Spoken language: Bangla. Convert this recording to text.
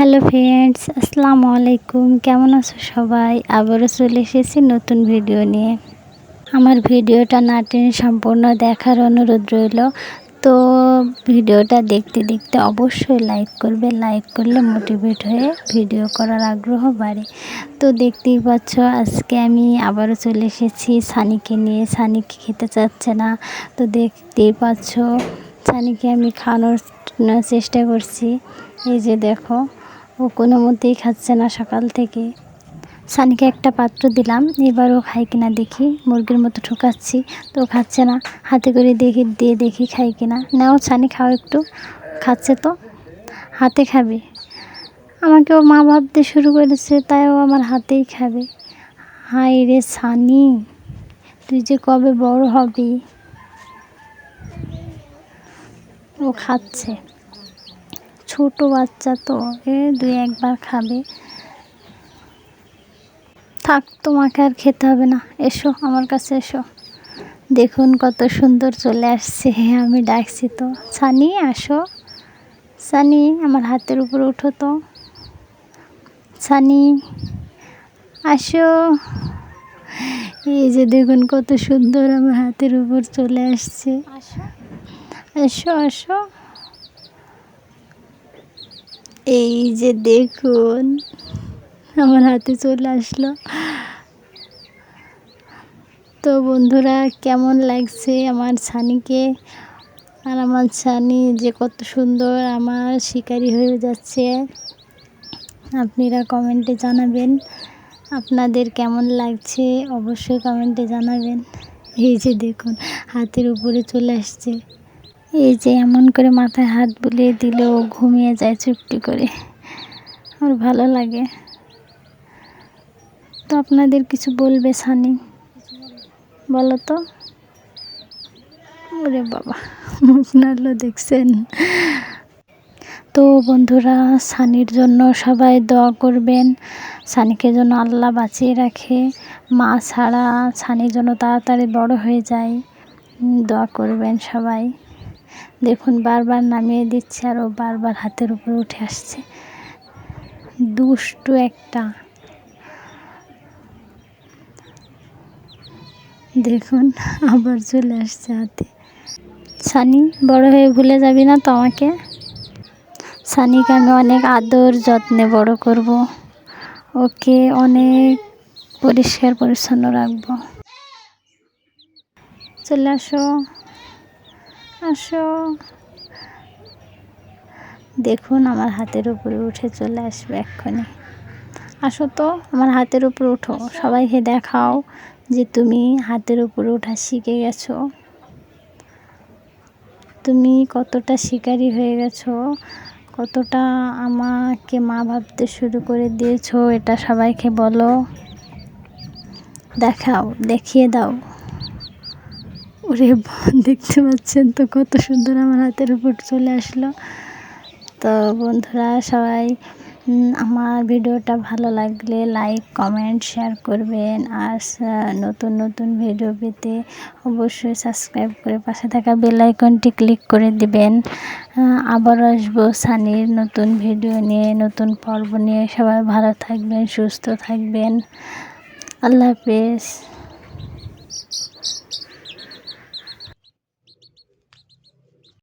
হ্যালো ফ্রেন্ডস, আসসালামু আলাইকুম। কেমন আছো সবাই? আবারও চলে এসেছি নতুন ভিডিও নিয়ে। আমার ভিডিওটা না টেনে সম্পূর্ণ দেখার অনুরোধ রইল। তো ভিডিওটা দেখতে দেখতে অবশ্যই লাইক করবে। লাইক করলে মোটিভেট হয়ে ভিডিও করার আগ্রহ বাড়ে। তো দেখতেই পাচ্ছ, আজকে আমি আবারও চলে এসেছি সানিকে নিয়ে। সানিকে খেতে চাচ্ছে না। তো দেখতেই পাচ্ছ, সানিকে আমি খাওয়ানোর চেষ্টা করছি। এই যে দেখো ও কোনো মতেই খাচ্ছে না সকাল থেকে। সানিকে একটা পাত্র দিলাম, এবার ও খাই কিনা দেখি। মুরগির মতো ঠুকাচ্ছি, তো খাচ্ছে না। হাতে করে দেখি, দিয়ে দেখি খাই কিনা। নাও সানি, খাও একটু। খাচ্ছে তো? হাতে খাবে। আমাকে ও মা ভাবতে শুরু করেছে, তাই ও আমার হাতেই খাবে। হাই রে সানি, তুই যে কবে বড় হবি। ও খাচ্ছে। ছোট বাচ্চা তো এ দুই একবার খাবে। থাক তোমাকে আর খেতে হবে না। এসো আমার কাছে এসো। দেখুন কত সুন্দর চলে আসছে আমি ডাকছি তো। সানি আসো। সানি আমার হাতের উপর উঠো তো। সানি আসো। এই যে দেখুন কত সুন্দর আমার হাতের উপর চলে আসছে। আসো আসো। এই যে দেখুন, আমার হাতে চলে আসলো। তো বন্ধুরা, কেমন লাগছে আমার ছানিকে? আর আমার ছানি যে কত সুন্দর আমার শিকারি হয়ে যাচ্ছে, আপনারা কমেন্টে জানাবেন। আপনাদের কেমন লাগছে অবশ্যই কমেন্টে জানাবেন। এই যে দেখুন, হাতের উপরে চলে আসছে। এই যে এমন করে মাথায় হাত বুলিয়ে দিলে, ও ঘুমিয়ে যায় চুপটি করে। আমার ভালো লাগে। তো আপনাদের কিছু বলবে সানি? বলো তো। ওরে বাবা আপনারও দেখছেন। তো বন্ধুরা, সানির জন্য সবাই দোয়া করবেন। সানিকে যেন আল্লাহ বাঁচিয়ে রাখে। মা ছাড়া সানির জন্য তাড়াতাড়ি বড় হয়ে যায়। দোয়া করবেন সবাই। দেখুন, বারবার নামিয়ে দিচ্ছে আর ও বারবার হাতের উপরে উঠে আসছে। দুষ্টু একটা। দেখুন, আবার চলে আসছে হাতে। সানি, বড় হয়ে ভুলে যাবি না তো আমাকে? সানিকে আমি অনেক আদর যত্নে বড় করব। ওকে অনেক পরিষ্কার পরিচ্ছন্ন রাখব। চলে আসো। আসো। দেখুন আমার হাতের উপরে উঠে চলে আসবে এক্ষুনি। আসো তো আমার হাতের উপর উঠো। সবাইকে দেখাও যে তুমি হাতের উপরে ওঠা শিখে গেছো। তুমি কতটা শিকারি হয়ে গেছো কতটা আমাকে মা ভাবতে শুরু করে দিয়েছ এটা সবাইকে বলো। দেখাও দেখিয়ে দাও। ওরে দেখতে পাচ্ছেন তো কত সুন্দর আমার হাতের উপর চলে আসলো। তো বন্ধুরা, সবাই আমার ভিডিওটা ভালো লাগলে লাইক কমেন্ট শেয়ার করবেন। আর নতুন নতুন ভিডিও পেতে অবশ্যই সাবস্ক্রাইব করে পাশে থাকা বেল আইকনটি ক্লিক করে দিবেন। আবার আসব সানির নতুন ভিডিও নিয়ে, নতুন পর্ব নিয়ে। সবাই ভালো থাকবেন, সুস্থ থাকবেন। আল্লাহ হাফেজ।